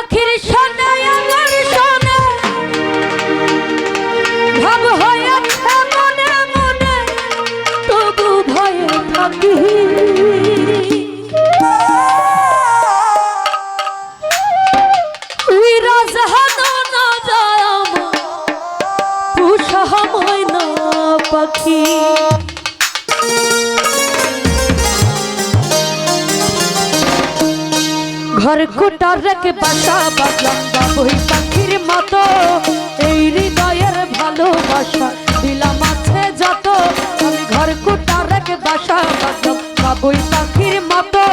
পাখির সোনা আমার সোনা ভাব হয়েছে মনে মনে তবু ভয়ে থাকি। পাখি। আমার খুটার রেখে বাসা বাঁধলাম বাবুই পাখির মতো। এই হৃদয়ের ভালোবাসা দিলাম আছে যত। আমি ঘর কুটার রেখে বাসা বাঁধলাম বাবুই পাখির মতো।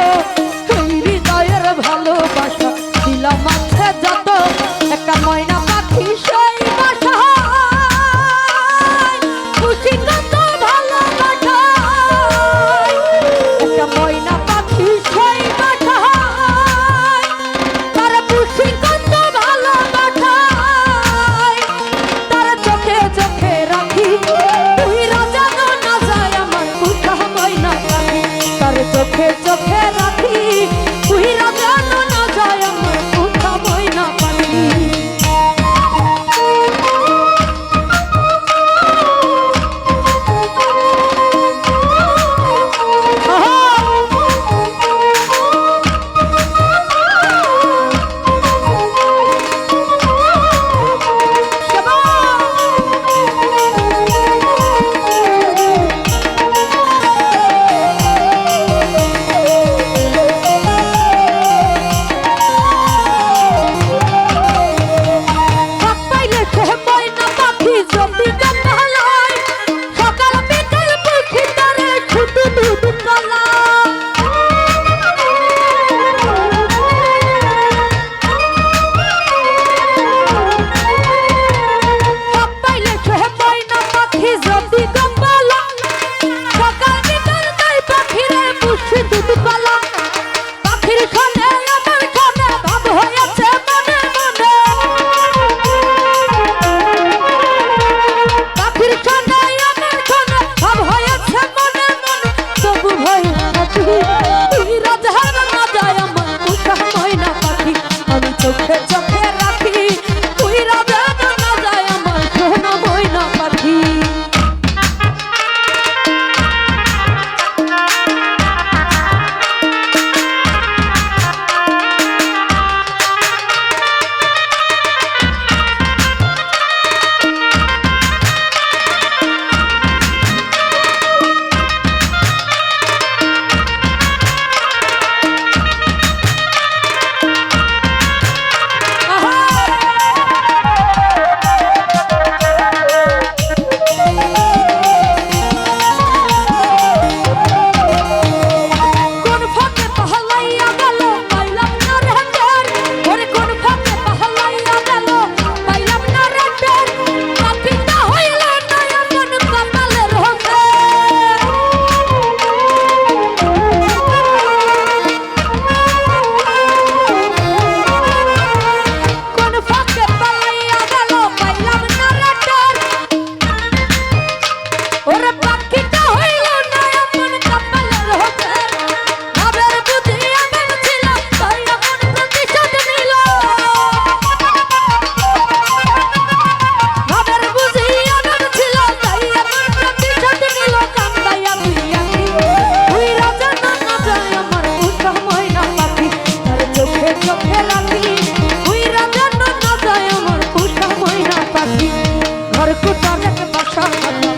কুটরের মশা